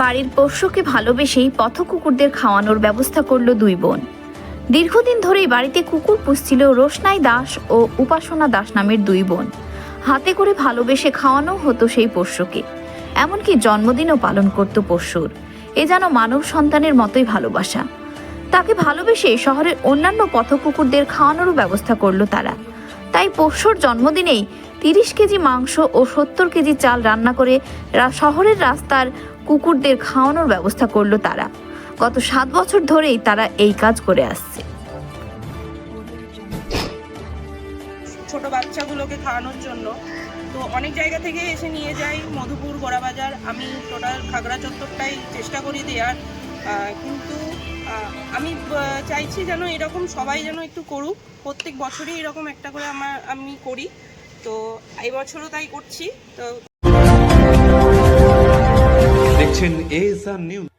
বাড়ির পোষ্যকে ভালোবেসেই পথ কুকুরদের খাওয়ানোর ব্যবস্থা করল দুই বোন। দীর্ঘদিন ধরেই বাড়িতে কুকুর পুষছিল রোশনাই দাস ও উপাসনা দাস নামের দুই বোন। হাতে করে ভালোবেসে খাওয়ানো হতো সেই পোষ্যকে। এমনকি জন্মদিনও পালন করত পোষ্যর এ যেন মানব সন্তানের মতোই ভালোবাসা। তাকে ভালোবেসে শহরের অন্যান্য পথ কুকুরদের খাওয়ানোরও ব্যবস্থা করল তারা। তাই পোষ্যর জন্মদিনেই তিরিশ কেজি মাংস ও সত্তর কেজি চাল রান্না করে শহরের রাস্তার কুকুরদের খাওয়ানোর ব্যবস্থা করল তারা। গত সাত বছর ধরেই তারা এই কাজ করে আসছে। ছোট বাচ্চাগুলোকে খাওয়ানোর জন্য। তো অনেক জায়গা থেকে এসে নিয়ে যাই, মধুপুর গোড়াবাজার আমি টোটাল খাগড়া চত্বরটাই চেষ্টা করি দেওয়ার। কিন্তু আমি চাইছি যেন এরকম সবাই যেন একটু করুক। প্রত্যেক বছরই এরকম একটা করে আমার, আমি করি। তো এই বছরও তাই করছি। তো দেখছেন এএসআর নিউজ